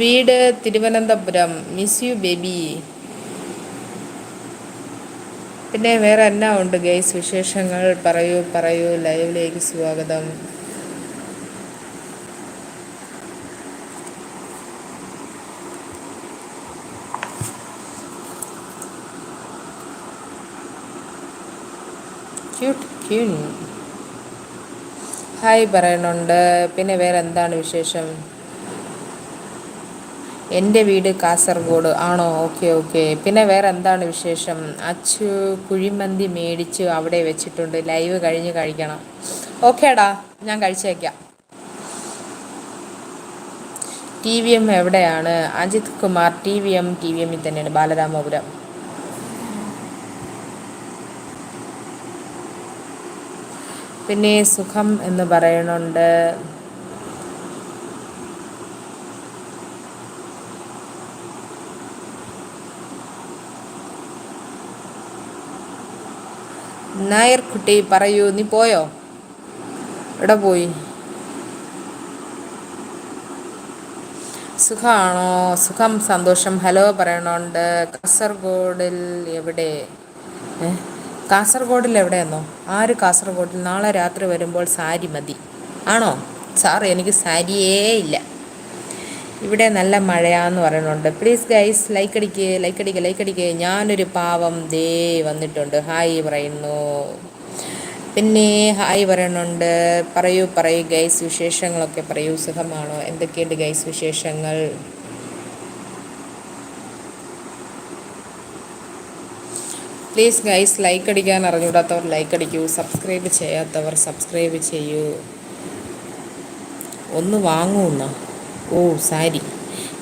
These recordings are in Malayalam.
വീട് തിരുവനന്തപുരം. മിസ് യു ബേബി പിന്നെ വേറെ എന്നാ ഉണ്ട് ഗൈസ് വിശേഷങ്ങൾ. പറയൂ പറയൂ. ലൈവിലേക്ക് സ്വാഗതം. ക്യൂട്ട് ക്യൂൻ ഹായ് പറയുന്നുണ്ട് പിന്നെ വേറെ എന്താണ് വിശേഷം? എന്റെ വീട് കാസർഗോഡ്. ആണോ? Okay okay. പിന്നെ വേറെ എന്താണ് വിശേഷം? അച്ചു കുഴിമന്തി മേടിച്ച് അവിടെ വെച്ചിട്ടുണ്ട്. ലൈവ് കഴിഞ്ഞ് കഴിക്കണം. ഓക്കേടാ ഞാൻ കഴിച്ചേക്കാം. ടി വി എം എവിടെയാണ്? Ajith Kumar T V M T V എമ്മിൽ തന്നെയാണ്. ബാലരാമപുരം. പിന്നെ സുഖം എന്ന് പറയുന്നുണ്ട്. നായർക്കുട്ടി പറയൂ നീ പോയോ? എവിടെ പോയി? സുഖമാണോ സുഖം സന്തോഷം. ഹലോ പറയണോണ്ട്. കാസർഗോഡിൽ എവിടെ? കാസർഗോഡിൽ എവിടെയെന്നോ? ആര് കാസർഗോഡിൽ? നാളെ രാത്രി വരുമ്പോൾ സാരി മതി. ആണോ? സാർ എനിക്ക് സാരിയേ ഇല്ല. ഇവിടെ നല്ല മഴയാന്ന് പറയുന്നുണ്ട്. പ്ലീസ് ഗൈസ് ലൈക്ക് അടിക്ക് ലൈക്ക് അടിക്കുക ലൈക്ക് അടിക്കുക ഞാനൊരു പാവം ദേ വന്നിട്ടുണ്ട്. ഹായ് പറയുന്നു. പിന്നെ ഹായ് പറയുന്നുണ്ട്. പറയൂ പറയൂ ഗൈസ് വിശേഷങ്ങളൊക്കെ പറയൂ. സുഖമാണോ? എന്തൊക്കെയുണ്ട് ഗൈസ് വിശേഷങ്ങൾ? പ്ലീസ് ഗൈസ് ലൈക്ക് അടിക്കാൻ അറിഞ്ഞൂടാത്തവർ ലൈക്ക് അടിക്കൂ. സബ്സ്ക്രൈബ് ചെയ്യാത്തവർ സബ്സ്ക്രൈബ് ചെയ്യൂ. ഒന്ന് വാങ്ങൂന്നാ ഓ സാരി.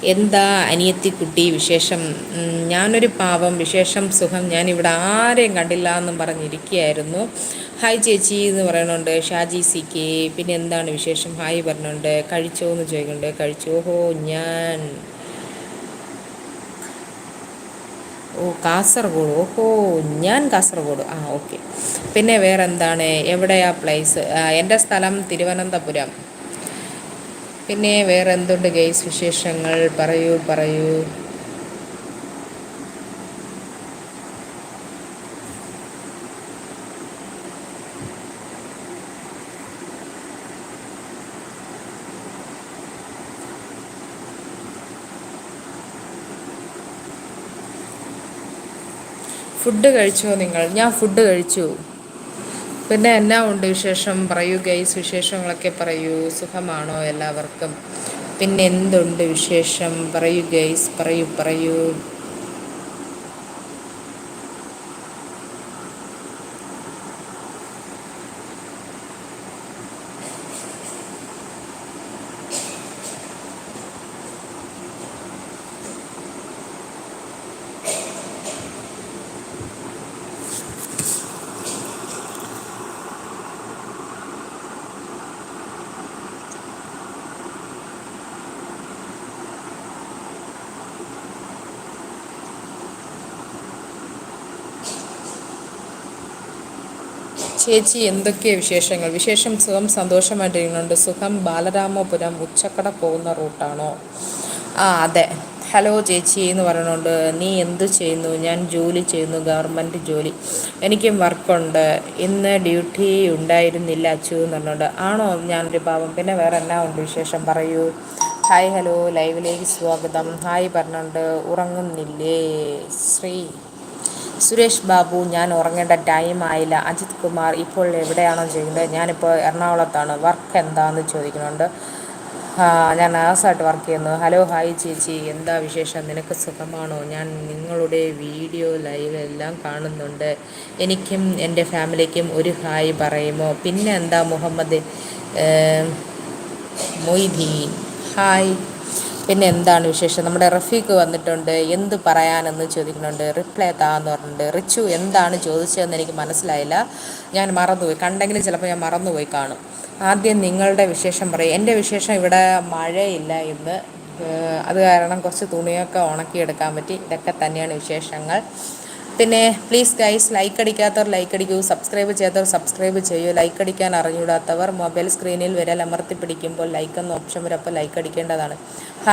എന്താ അനിയത്തിക്കുട്ടി വിശേഷം? ഞാനൊരു പാവം വിശേഷം സുഖം. ഞാനിവിടെ ആരെയും കണ്ടില്ല എന്നും പറഞ്ഞിരിക്കുകയായിരുന്നു. ഹായ് ചേച്ചി എന്ന് പറയുന്നുണ്ട്. Shaji C K. പിന്നെ എന്താണ് വിശേഷം? ഹായ് പറഞ്ഞുണ്ട്. കഴിച്ചോ എന്ന് ചോദിക്കുന്നുണ്ട്. കഴിച്ചോ. ഓഹോ ഞാൻ. ഓ കാസർഗോഡ്. ഓഹോ ഞാൻ കാസർഗോഡ്. ആ ഓക്കെ. പിന്നെ വേറെന്താണ്? എവിടെയാ പ്ലേസ് എന്റെ സ്ഥലം തിരുവനന്തപുരം. പിന്നെ വേറെ എന്തുണ്ട് ഗെയ്സ് വിശേഷങ്ങൾ? പറയൂ പറയൂ. ഫുഡ് കഴിച്ചോ നിങ്ങൾ? ഞാൻ ഫുഡ് കഴിച്ചു. പിന്നെ എന്നാ ഉണ്ട് വിശേഷം? പറയൂ ഗൈസ് വിശേഷങ്ങളൊക്കെ പറയൂ. സുഖമാണോ എല്ലാവർക്കും? പിന്നെ എന്തുണ്ട് വിശേഷം? പറയൂ ഗൈസ് പറയൂ പറയൂ. ചേച്ചി എന്തൊക്കെയാണ് വിശേഷങ്ങൾ? വിശേഷം സുഖം സന്തോഷമായിട്ടിരിക്കുന്നുണ്ട്. സുഖം ബാലരാമപുരം ഉച്ചക്കട പോകുന്ന റൂട്ടാണോ? ആ അതെ. ഹലോ ചേച്ചി എന്ന് പറയുന്നുണ്ട്. നീ എന്ത് ചെയ്യുന്നു? ഞാൻ ജോലി ചെയ്യുന്നു ഗവൺമെന്റ് ജോലി. എനിക്കും വർക്കുണ്ട്. ഇന്ന് ഡ്യൂട്ടി ഉണ്ടായിരുന്നില്ല അച്ചു എന്ന് പറഞ്ഞുകൊണ്ട്. ആണോ ഞാനൊരു പാവം? പിന്നെ വേറെ എന്നാ ഉണ്ട് വിശേഷം? പറയൂ. Hi hello. ലൈവിലേക്ക് സ്വാഗതം. ഹായ് പറഞ്ഞുകൊണ്ട് ഉറങ്ങുന്നില്ലേ? ശ്രീ സുരേഷ് ബാബു ഞാൻ ഉറങ്ങേണ്ട ടൈം ആയില്ല. അജിത് കുമാർ ഇപ്പോൾ എവിടെയാണോ ചെയ്യുന്നത്? ഞാനിപ്പോൾ എറണാകുളത്താണ്. വർക്ക് എന്താണെന്ന് ചോദിക്കുന്നുണ്ട്. ഞാൻ നേഴ്സായിട്ട് വർക്ക് ചെയ്യുന്നു. ഹലോ ഹായ് ചേച്ചി. എന്താ വിശേഷം? നിനക്ക് സുഖമാണോ? ഞാൻ നിങ്ങളുടെ വീഡിയോ ലൈവ് എല്ലാം കാണുന്നുണ്ട്. എനിക്കും എന്റെ ഫാമിലിക്കും ഒരു ഹായ് പറയുമോ? പിന്നെ എന്താ മുഹമ്മദ്? മൊയ്തീൻ. ഹായ് പിന്നെ എന്താണ് വിശേഷം? നമ്മുടെ റഫീഖ് വന്നിട്ടുണ്ട്. എന്ത് പറയാനെന്ന് ചോദിക്കുന്നുണ്ട്. റിപ്ലൈ താന്ന് പറഞ്ഞിട്ടുണ്ട്. റിച്ചു എന്താണ് ചോദിച്ചതെന്ന് എനിക്ക് മനസ്സിലായില്ല. ഞാൻ മറന്നുപോയി. കണ്ടെങ്കിൽ ചിലപ്പോൾ ഞാൻ മറന്നുപോയി കാണും. ആദ്യം നിങ്ങളുടെ വിശേഷം പറയും. എന്റെ വിശേഷം ഇവിടെ മഴയില്ല ഇന്ന്. അത് കാരണം കുറച്ച് തുണിയൊക്കെ ഉണക്കിയെടുക്കാൻ പറ്റി. ഇതൊക്കെ തന്നെയാണ് വിശേഷങ്ങൾ. പിന്നെ പ്ലീസ് ഗൈസ് ലൈക്ക് അടിക്കാത്തവർ ലൈക്ക് അടിക്കൂ. സബ്സ്ക്രൈബ് ചെയ്യാത്തവർ സബ്സ്ക്രൈബ് ചെയ്യൂ. ലൈക്ക് അടിക്കാൻ അറിഞ്ഞൂടാത്തവർ മൊബൈൽ സ്ക്രീനിൽ വിരൽ അമർത്തി പിടിക്കുമ്പോൾ ലൈക്ക് എന്ന ഓപ്ഷൻ വരെ അപ്പോൾ ലൈക്ക് അടിക്കേണ്ടതാണ്. ഹായ്